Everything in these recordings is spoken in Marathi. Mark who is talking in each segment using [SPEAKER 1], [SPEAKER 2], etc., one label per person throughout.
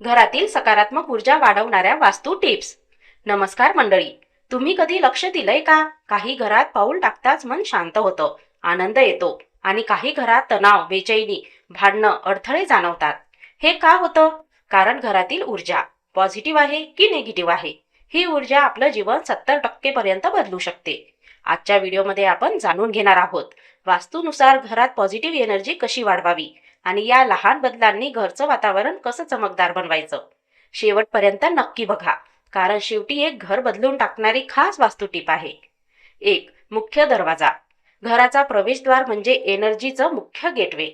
[SPEAKER 1] घरातील सकारात्मक ऊर्जा वाढवणाऱ्या वास्तू टिप्स. नमस्कार मंडळी. तुम्ही कधी लक्ष दिलंय का? काही घरात पाऊल टाकताच मन शांत होतं आनंद येतो आणि काही घरात तणाव बेचैनी भांडणं अडथळे जाणवतात. हे का होतं? कारण घरातील ऊर्जा पॉझिटिव्ह आहे की निगेटिव्ह आहे? ही ऊर्जा आपलं जीवन सत्तर टक्के पर्यंत बदलू शकते. आजच्या व्हिडिओमध्ये आपण जाणून घेणार आहोत वास्तूनुसार घरात पॉझिटिव्ह एनर्जी कशी वाढवावी? आणि या लहान बदलांनी घरचं वातावरण कसं चमकदार बनवायचं? शेवटपर्यंत नक्की बघा कारण शेवटी एक घर बदलून टाकणारी खास वास्तू टीप आहे. एक मुख्य दरवाजा. घराचा प्रवेशद्वार म्हणजे एनर्जीचं मुख्य गेटवे.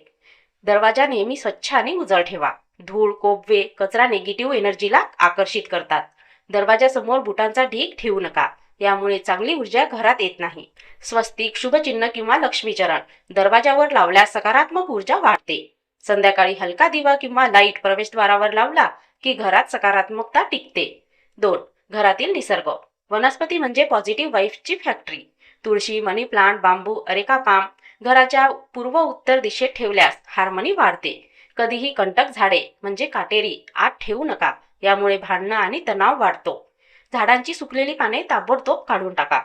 [SPEAKER 1] दरवाजा नेहमी स्वच्छ आणि उजळ ठेवा. धूळ कोबवे कचरा निगेटिव्ह एनर्जीला आकर्षित करतात. दरवाजासमोर बुटांचा ढीग ठेवू नका. यामुळे चांगली ऊर्जा घरात येत नाही. स्वस्तिक शुभचिन्ह किंवा लक्ष्मीचरण दरवाजावर लावल्यास सकारात्मक ऊर्जा वाढते. संध्याकाळी हलका दिवा किंवा लाइट प्रवेशद्वारावर लावला की घरात सकारात्मकता टिकते. दोन घरातील निसर्ग. वनस्पती म्हणजे positive वाईफची factory tulsi money plant bamboo areca palm घराच्या पूर्व उत्तर दिशेत ठेवल्यास हार्मनी वाढते. कधीही कंटक झाडे म्हणजे काटेरी आत ठेवू नका. यामुळे भांडणं आणि तणाव वाढतो. झाडांची सुकलेली पाने ताबडतोब काढून टाका.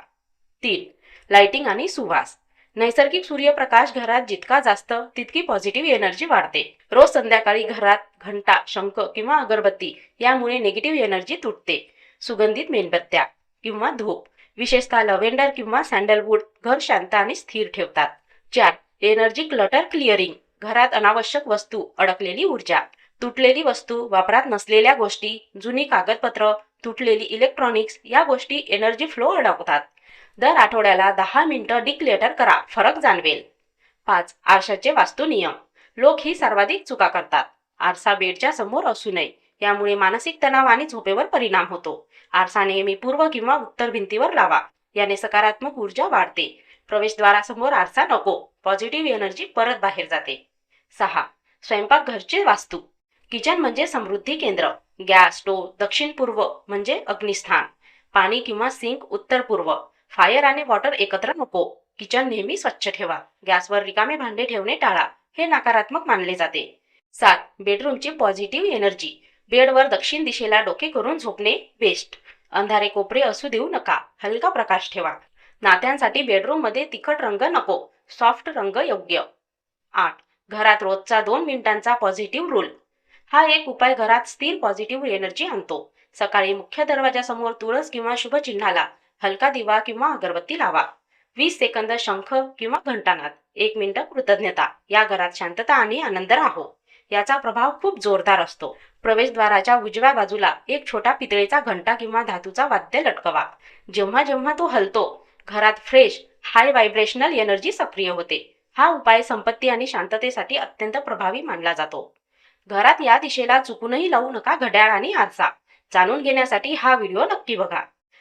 [SPEAKER 1] तीन लाइटिंग आणि सुवास. नैसर्गिक सूर्यप्रकाश घरात जितका जास्त तितकी पॉझिटिव्ह एनर्जी वाढते. रोज संध्याकाळी घरात घंटा शंख किंवा अगरबत्ती यामुळे निगेटिव्ह एनर्जी तुटते. सुगंधित मेणबत्त्या किंवा धूप विशेषतः लव्हेंडर किंवा सँडलवूड घर शांत आणि स्थिर ठेवतात. चार एनर्जी क्लटर क्लिअरिंग घरात अनावश्यक वस्तू अडकलेली ऊर्जा. तुटलेली वस्तू वापरात नसलेल्या गोष्टी जुनी कागदपत्र तुटलेली इलेक्ट्रॉनिक्स या गोष्टी एनर्जी फ्लो अडवतात. दर आठवड्याला दहा मिनिटं डिक्लेटर करा फरक जाणवेल. पाच आरशाचे वास्तू नियम. लोक ही सर्वाधिक चुका करतात. आरसा बेडच्या समोर असू नये. यामुळे मानसिक तणाव आणि झोपेवर परिणाम होतो. आरसा नेहमी पूर्व किंवा उत्तर भिंतीवर लावा. याने सकारात्मक ऊर्जा वाढते. प्रवेशद्वारासमोर आरसा नको. पॉझिटिव्ह एनर्जी परत बाहेर जाते. सहा स्वयंपाकघरचे वास्तू. किचन म्हणजे समृद्धी केंद्र. गॅस स्टोव दक्षिण पूर्व म्हणजे अग्निस्थान. पाणी किंवा सिंक उत्तर पूर्व. फायर आणि वॉटर एकत्र नको. किचन नेहमी स्वच्छ ठेवा. गॅसवर रिकामे भांडे ठेवणे टाळा. हे नकारात्मक मानले जाते. सात बेडरूमची पॉझिटिव्ह एनर्जी बेडवर दक्षिण दिशेला डोके करून झोपणे बेस्ट अंधारे कोपरे असू देऊ नका. हलका प्रकाश ठेवा. नात्यांसाठी बेडरूममध्ये तिखट रंग नको. सॉफ्ट रंग योग्य. आठ घरात रोजचा दोन मिनिटांचा पॉझिटिव्ह रूल हा एक उपाय घरात स्थिर पॉझिटिव्ह एनर्जी आणतो. सकाळी मुख्य दरवाजासमोर तुळस किंवा शुभचिन्हाला हलका दिवा किंवा अगरबत्ती लावा. वीस सेकंद शंख किंवा घंटानाद. एक मिनिट कृतज्ञता. या घरात शांतता आणि आनंद राहो. याचा प्रभाव खूप जोरदार असतो. प्रवेशद्वाराच्या उजव्या बाजूला एक छोटा पितळेचा घंटा किंवा धातूचा वाद्य लटकवा. जेव्हा जेव्हा तो हलतो घरात फ्रेश हाय व्हायब्रेशनल एनर्जी सक्रिय होते. हा उपाय संपत्ती आणि शांततेसाठी अत्यंत प्रभावी मानला जातो. घरात या दिशेला चुकूनही लावू नका घड्याळ आणि आरसा. जाणून घेण्यासाठी हा व्हिडिओ नक्की बघा.